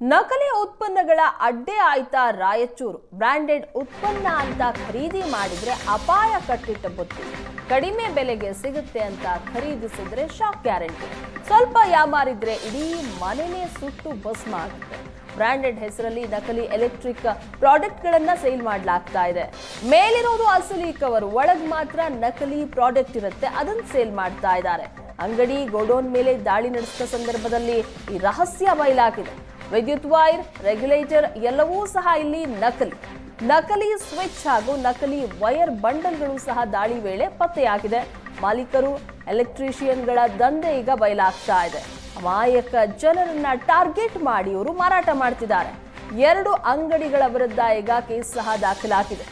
ನಕಲಿ ಉತ್ಪನ್ನಗಳ ಅಡ್ಡೆ ಆಯ್ತಾ ರಾಯಚೂರು. ಬ್ರಾಂಡೆಡ್ ಉತ್ಪನ್ನ ಅಂತ ಖರೀದಿ ಮಾಡಿದ್ರೆ ಅಪಾಯ ಕಟ್ಟಿಟ್ಟ ಬುತ್ತಿ. ಕಡಿಮೆ ಬೆಲೆಗೆ ಸಿಗುತ್ತೆ ಅಂತ ಖರೀದಿಸಿದ್ರೆ ಶಾಕ್ ಗ್ಯಾರಂಟಿ ಸ್ವಲ್ಪ ಯಾಮಾರಿದ್ರೆ ಇಡೀ ಮನೆಯೇ ಸುಟ್ಟು ಭಸ್ಮ ಆಗುತ್ತೆ ಬ್ರಾಂಡೆಡ್ ಹೆಸರಲ್ಲಿ ನಕಲಿ ಎಲೆಕ್ಟ್ರಿಕ್ ಪ್ರಾಡಕ್ಟ್ಗಳನ್ನು ಸೇಲ್ ಮಾಡಲಾಗ್ತಾ ಇದೆ. ಮೇಲಿರೋದು ಅಸಲಿ ಕವರ್ ಒಳಗ್ ಮಾತ್ರ ನಕಲಿ ಪ್ರಾಡಕ್ಟ್ ಇರುತ್ತೆ ಅದನ್ನ ಸೇಲ್ ಮಾಡ್ತಾ ಇದ್ದಾರೆ. ಅಂಗಡಿ ಗೋಡೌನ್ ಮೇಲೆ ದಾಳಿ ನಡೆಸಿದ ಸಂದರ್ಭದಲ್ಲಿ ಈ ರಹಸ್ಯ ಬಯಲಾಗಿದೆ. ವಿದ್ಯುತ್ ವೈರ್, ರೆಗ್ಯುಲೇಟರ್ ಎಲ್ಲವೂ ಸಹ ಇಲ್ಲಿ ನಕಲಿ. ನಕಲಿ ಸ್ವಿಚ್ ಹಾಗೂ ನಕಲಿ ವೈರ್ ಬಂಡಲ್ಗಳು ಸಹ ದಾಳಿ ವೇಳೆ ಪತ್ತೆಯಾಗಿದೆ. ಮಾಲೀಕರು, ಎಲೆಕ್ಟ್ರಿಷಿಯನ್ಗಳ ದಂಧೆ ಈಗ ಬಯಲಾಗ್ತಾ ಇದೆ. ಅಮಾಯಕ ಜನರನ್ನ ಟಾರ್ಗೆಟ್ ಮಾಡಿ ಇವರು ಮಾರಾಟ ಮಾಡ್ತಿದ್ದಾರೆ. ಎರಡು ಅಂಗಡಿಗಳ ವಿರುದ್ಧ ಈಗ ಕೇಸ್ ಸಹ ದಾಖಲಾಗಿದೆ.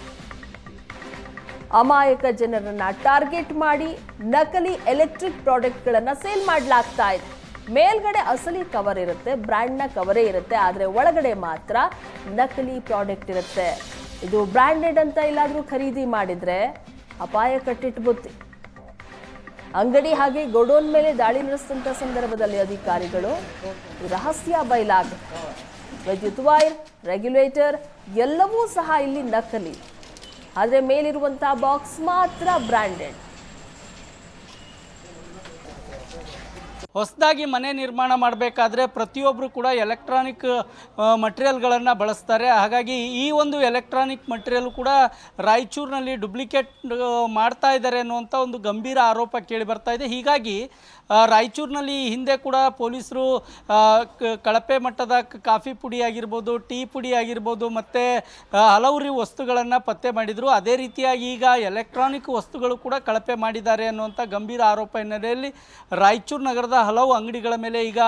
ಅಮಾಯಕ ಜನರನ್ನ ಟಾರ್ಗೆಟ್ ಮಾಡಿ ನಕಲಿ ಎಲೆಕ್ಟ್ರಿಕ್ ಪ್ರಾಡಕ್ಟ್ಗಳನ್ನು ಸೇಲ್ ಮಾಡಲಾಗ್ತಾ ಇದೆ. ಮೇಲ್ಗಡೆ ಅಸಲಿ ಕವರ್ ಇರುತ್ತೆ ಬ್ರ್ಯಾಂಡ್ನ ಕವರೇ ಇರುತ್ತೆ, ಆದರೆ ಒಳಗಡೆ ಮಾತ್ರ ನಕಲಿ ಪ್ರಾಡಕ್ಟ್ ಇರುತ್ತೆ. ಇದು ಬ್ರ್ಯಾಂಡೆಡ್ ಅಂತ ಎಲ್ಲಾದರೂ ಖರೀದಿ ಮಾಡಿದ್ರೆ ಅಪಾಯ ಕಟ್ಟಿಟ್ಬುತ್ತಿ ಅಂಗಡಿ ಹಾಗೆ ಗೋಡೌನ್ ಮೇಲೆ ದಾಳಿ ನಡೆಸಿದಂಥ ಸಂದರ್ಭದಲ್ಲಿ ಅಧಿಕಾರಿಗಳು ರಹಸ್ಯ ಬೈಲಾಗ ವಿದ್ಯುತ್ ವೈರ್ ರೆಗ್ಯುಲೇಟರ್ ಎಲ್ಲವೂ ಸಹ ಇಲ್ಲಿ ನಕಲಿ. ಆದರೆ ಮೇಲಿರುವಂಥ ಬಾಕ್ಸ್ ಮಾತ್ರ ಬ್ರ್ಯಾಂಡೆಡ್ ಹೊಸದಾಗಿ ಮನೆ ನಿರ್ಮಾಣ ಮಾಡಬೇಕಾದ್ರೆ ಪ್ರತಿಯೊಬ್ಬರು ಕೂಡ ಎಲೆಕ್ಟ್ರಾನಿಕ್ ಮಟೀರಿಯಲ್ಗಳನ್ನು ಬಳಸ್ತಾರೆ. ಹಾಗಾಗಿ ಈ ಒಂದು ಎಲೆಕ್ಟ್ರಾನಿಕ್ ಮಟೀರಿಯಲ್ ಕೂಡ ರಾಯಚೂರಿನಲ್ಲಿ ಡುಪ್ಲಿಕೇಟ್ ಮಾಡ್ತಾ ಇದ್ದಾರೆ ಅನ್ನುವಂಥ ಒಂದು ಗಂಭೀರ ಆರೋಪ ಕೇಳಿ ಬರ್ತಾ ಇದೆ. ಹೀಗಾಗಿ ರಾಯಚೂರಿನಲ್ಲಿ ಹಿಂದೆ ಕೂಡ ಪೊಲೀಸರು ಕಳಪೆ ಮಟ್ಟದ ಕಾಫಿ ಪುಡಿ ಆಗಿರ್ಬೋದು, ಟೀ ಪುಡಿ ಆಗಿರ್ಬೋದು, ಮತ್ತು ಹಲವು ವಸ್ತುಗಳನ್ನು ಪತ್ತೆ ಮಾಡಿದರು. ಅದೇ ರೀತಿಯಾಗಿ ಈಗ ಎಲೆಕ್ಟ್ರಾನಿಕ್ ವಸ್ತುಗಳು ಕೂಡ ಕಳಪೆ ಮಾಡಿದ್ದಾರೆ ಅನ್ನುವಂಥ ಗಂಭೀರ ಆರೋಪ ಹಿನ್ನೆಲೆಯಲ್ಲಿ ರಾಯಚೂರು ನಗರದ ಹಲವು ಅಂಗಡಿಗಳ ಮೇಲೆ ಈಗ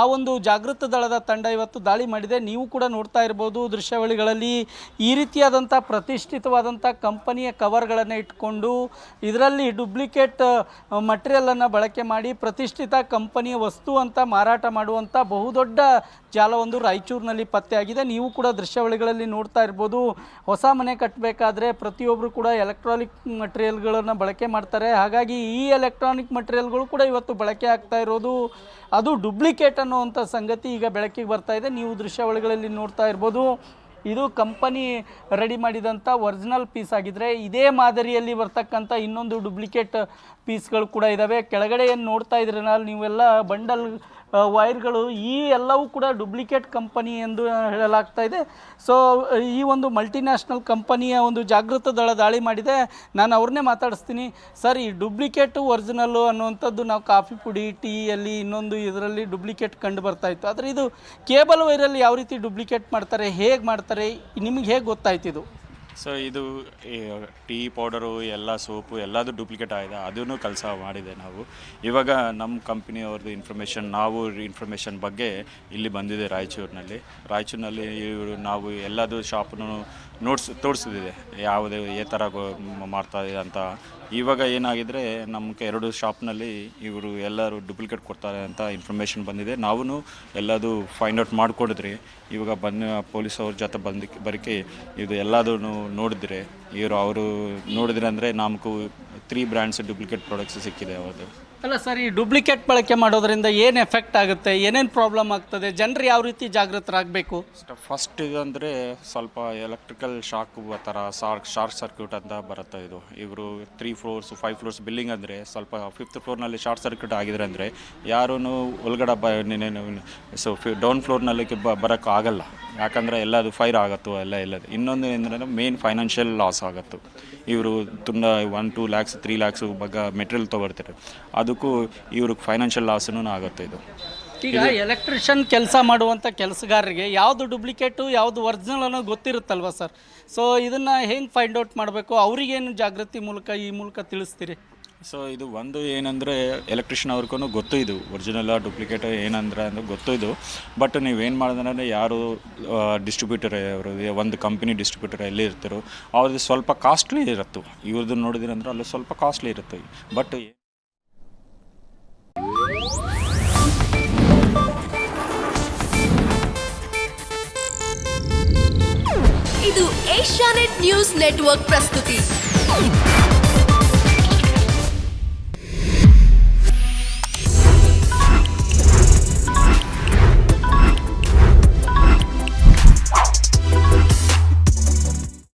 ಆ ಒಂದು ಜಾಗೃತ ದಳದ ತಂಡ ಇವತ್ತು ದಾಳಿ ಮಾಡಿದೆ. ನೀವು ಕೂಡ ನೋಡ್ತಾ ಇರ್ಬೋದು ದೃಶ್ಯಾವಳಿಗಳಲ್ಲಿ ಈ ರೀತಿಯಾದಂಥ ಪ್ರತಿಷ್ಠಿತವಾದಂಥ ಕಂಪನಿಯ ಕವರ್ಗಳನ್ನು ಇಟ್ಕೊಂಡು ಇದರಲ್ಲಿ ಡುಪ್ಲಿಕೇಟ್ ಮಟೀರಿಯಲನ್ನು ಬಳಕೆ ಮಾಡಿ ಪ್ರತಿಷ್ಠಿತ ಕಂಪನಿಯ ವಸ್ತು ಅಂತ ಮಾರಾಟ ಮಾಡುವಂಥ ಬಹುದೊಡ್ಡ ಜಾಲವೊಂದು ರಾಯಚೂರಿನಲ್ಲಿ ಪತ್ತೆಯಾಗಿದೆ ನೀವು ಕೂಡ ದೃಶ್ಯಾವಳಿಗಳಲ್ಲಿ ನೋಡ್ತಾ ಇರ್ಬೋದು. ಹೊಸ ಮನೆ ಕಟ್ಟಬೇಕಾದ್ರೆ ಪ್ರತಿಯೊಬ್ಬರು ಕೂಡ ಎಲೆಕ್ಟ್ರಾನಿಕ್ ಮಟೀರಿಯಲ್ಗಳನ್ನು ಬಳಕೆ ಮಾಡ್ತಾರೆ. ಹಾಗಾಗಿ ಈ ಎಲೆಕ್ಟ್ರಾನಿಕ್ ಮಟೀರಿಯಲ್ಗಳು ಕೂಡ ಇವತ್ತು ಬಳಕೆ ಆಗ್ತಾ ಇರೋದು. ಅದು ಡುಪ್ಲಿಕೇಟ್ ಅನ್ನುವಂಥ ಸಂಗತಿ ಈಗ ಬೆಳಕಿಗೆ ಬರ್ತಾ ಇದೆ. ನೀವು ದೃಶ್ಯಾವಳಿಗಳಲ್ಲಿ ನೋಡ್ತಾ ಇರ್ಬೋದು. ಇದು ಕಂಪನಿ ರೆಡಿ ಮಾಡಿದಂಥ ಒರಿಜಿನಲ್ ಪೀಸ್ ಆಗಿದ್ರೆ ಇದೇ ಮಾದರಿಯಲ್ಲಿ ಬರ್ತಕ್ಕಂಥ ಇನ್ನೊಂದು ಡುಪ್ಲಿಕೇಟ್ ಪೀಸ್ಗಳು ಕೂಡ ಇದ್ದಾವೆ ಕೆಳಗಡೆ ಏನು ನೋಡ್ತಾ ಇದ್ರಲ್ಲ ನೀವೆಲ್ಲ ಬಂಡಲ್ ವೈರ್ಗಳು ಈ ಎಲ್ಲವೂ ಕೂಡ ಡುಪ್ಲಿಕೇಟ್ ಕಂಪನಿ ಎಂದು ಹೇಳಲಾಗ್ತಾ ಇದೆ. ಸೊ ಈ ಒಂದು ಮಲ್ಟಿನ್ಯಾಷನಲ್ ಕಂಪನಿಯ ಒಂದು ಜಾಗೃತ ದಳ ದಾಳಿ ಮಾಡಿದೆ. ನಾನು ಅವ್ರನ್ನೇ ಮಾತಾಡಿಸ್ತೀನಿ. ಸರ್, ಈ ಡುಪ್ಲಿಕೇಟು ಒರಿಜಿನಲ್ಲು ಅನ್ನುವಂಥದ್ದು ನಾವು ಕಾಫಿ ಪುಡಿ ಟೀಯಲ್ಲಿ ಇನ್ನೊಂದು ಇದರಲ್ಲಿ ಡುಪ್ಲಿಕೇಟ್ ಕಂಡು ಬರ್ತಾ ಇತ್ತು. ಆದರೆ ಇದು ಕೇಬಲ್ ವೈರಲ್ಲಿ ಯಾವ ರೀತಿ ಡುಪ್ಲಿಕೇಟ್ ಮಾಡ್ತಾರೆ, ಹೇಗೆ ಮಾಡ್ತಾರೆ, ನಿಮಗೆ ಹೇಗೆ ಗೊತ್ತಾಯ್ತಿದು ಸೊ ಇದು ಟೀ ಪೌಡರು, ಎಲ್ಲ ಸೋಪು ಎಲ್ಲದು ಡೂಪ್ಲಿಕೇಟ್ ಆಗಿದೆ. ಅದನ್ನು ಕೆಲಸ ಮಾಡಿದೆ ನಾವು. ಇವಾಗ ನಮ್ಮ ಕಂಪ್ನಿಯವ್ರದ್ದು ಇನ್ಫಾರ್ಮೇಷನ್ ನಾವು ಇನ್ಫಾರ್ಮೇಷನ್ ಬಗ್ಗೆ ಇಲ್ಲಿ ಬಂದಿದೆ ರಾಯಚೂರಿನಲ್ಲಿ. ರಾಯಚೂರಿನಲ್ಲಿ ಇವರು ನಾವು ಎಲ್ಲದು ಶಾಪನ್ನು ನೋಡ್ಸ್ ತೋರಿಸಿದೆ ಯಾವುದೇ ಈ ಥರ ಇದೆ ಅಂತ. ಇವಾಗ ಏನಾಗಿದ್ರೆ ನಮ್ಗೆ ಎರಡು ಶಾಪ್ನಲ್ಲಿ ಇವರು ಎಲ್ಲರೂ ಡೂಪ್ಲಿಕೇಟ್ ಕೊಡ್ತಾರೆ ಅಂತ ಇನ್ಫಾರ್ಮೇಷನ್ ಬಂದಿದೆ. ನಾವು ಎಲ್ಲದು ಫೈಂಡ್ ಔಟ್ ಮಾಡಿಕೊಡಿದ್ರಿ. ಇವಾಗ ಬಂದು ಪೊಲೀಸ್ ಅವ್ರ ಜೊತೆ ಬಂದಕ್ಕೆ ಬರಕ್ಕೆ ಇದು ಎಲ್ಲದೂ ನೋಡಿದ್ರೆ ಇವರು ಅವರು ನೋಡಿದ್ರೆ ಅಂದರೆ ನಮಗೂ ತ್ರೀ ಬ್ರ್ಯಾಂಡ್ಸ್ ಡೂಪ್ಲಿಕೇಟ್ ಪ್ರಾಡಕ್ಟ್ಸ್ ಸಿಕ್ಕಿದೆ ಅವ್ರದ್ದು. ಅಲ್ಲ ಸರ್ ಈ ಡುಪ್ಲಿಕೇಟ್ ಬಳಕೆ ಮಾಡೋದ್ರಿಂದ ಏನು ಎಫೆಕ್ಟ್ ಆಗುತ್ತೆ? ಏನೇನು ಪ್ರಾಬ್ಲಮ್ ಆಗ್ತದೆ? ಜನರು ಯಾವ ರೀತಿ ಜಾಗೃತರಾಗಬೇಕು? ಫಸ್ಟ್ ಅಂದರೆ ಸ್ವಲ್ಪ ಎಲೆಕ್ಟ್ರಿಕಲ್ ಶಾಕ್ ಥರ ಶಾರ್ಕ್ ಶಾರ್ಟ್ ಸರ್ಕ್ಯೂಟ್ ಅಂತ ಬರುತ್ತೆ ಇದು. ಇವರು three floors five floors building ಅಂದರೆ ಸ್ವಲ್ಪ ಫಿಫ್ತ್ ಫ್ಲೋರ್ನಲ್ಲಿ ಶಾರ್ಟ್ ಸರ್ಕ್ಯೂಟ್ ಆಗಿದ್ರೆ ಅಂದರೆ ಯಾರೂ ಒಳಗಡೆ ಬ ಸೊ ಡೌನ್ ಫ್ಲೋರ್ನಲ್ಲಿ ಬ ಬರೋಕ್ಕೆ ಆಗಲ್ಲ. ಯಾಕಂದರೆ ಎಲ್ಲದು ಫೈರ್ ಆಗುತ್ತೋ ಎಲ್ಲ ಎಲ್ಲದು ಇನ್ನೊಂದು ಏನಂದರೆ ಮೇನ್ ಫೈನಾನ್ಷಿಯಲ್ ಲಾಸ್ ಆಗುತ್ತೆ. ಇವರು ತುಂಬ one two lakhs three lakhs ಬಗ್ಗೆ ಮೆಟೀರಿಯಲ್ ತೊಗೊಳ್ತಾರೆ. ಅದಕ್ಕೂ ಇವ್ರಿಗೆ ಫೈನಾನ್ಷಿಯಲ್ ಲಾಸ್ನು ಆಗುತ್ತೆ ಇದು. ಈಗ ಎಲೆಕ್ಟ್ರಿಷಿಯನ್ ಕೆಲಸ ಮಾಡುವಂಥ ಕೆಲಸಗಾರರಿಗೆ ಯಾವುದು ಡುಪ್ಲಿಕೇಟು ಯಾವುದು ಒರಿಜಿನಲ್ ಅನ್ನೋದು ಗೊತ್ತಿರುತ್ತಲ್ವ ಸರ್? ಸೊ ಇದನ್ನು ಹೆಂಗೆ ಫೈಂಡ್ ಔಟ್ ಮಾಡಬೇಕು? ಅವರಿಗೇನು ಜಾಗೃತಿ ಮೂಲಕ ಈ ಮೂಲಕ ತಿಳಿಸ್ತೀರಿ? ಸೊ ಇದು ಒಂದು ಏನಂದರೆ ಎಲೆಕ್ಟ್ರಿಷಿಯನ್ ಅವ್ರಿಗೂ ಗೊತ್ತು ಇದು. ಒರಿಜಿನಲ್ ಡೂಪ್ಲಿಕೇಟ್ ಏನಂದ್ರೆ ಅಂದ್ರೆ ಗೊತ್ತು ಇದು. ಬಟ್ ನೀವೇನು ಮಾಡಿದ್ರೆ ಯಾರು ಡಿಸ್ಟ್ರಿಬ್ಯೂಟರ್ ಅವರು ಒಂದು ಕಂಪನಿ ಡಿಸ್ಟ್ರಿಬ್ಯೂಟರ್ ಎಲ್ಲಿ ಇರ್ತಾರೋ, ಅವ್ರದ್ದು ಸ್ವಲ್ಪ ಕಾಸ್ಟ್ಲಿ ಇರುತ್ತೆ. ಇವ್ರದ್ದು ನೋಡಿದ್ರೆ ಅಂದ್ರೆ ಅಲ್ಲಿ ಸ್ವಲ್ಪ ಕಾಸ್ಟ್ಲಿ ಇರುತ್ತೆ. ಬಟ್ ಇದು ಏಷ್ಯಾನೆಟ್ ನ್ಯೂಸ್ ನೆಟ್ವರ್ಕ್ ಪ್ರಸ್ತುತಿ.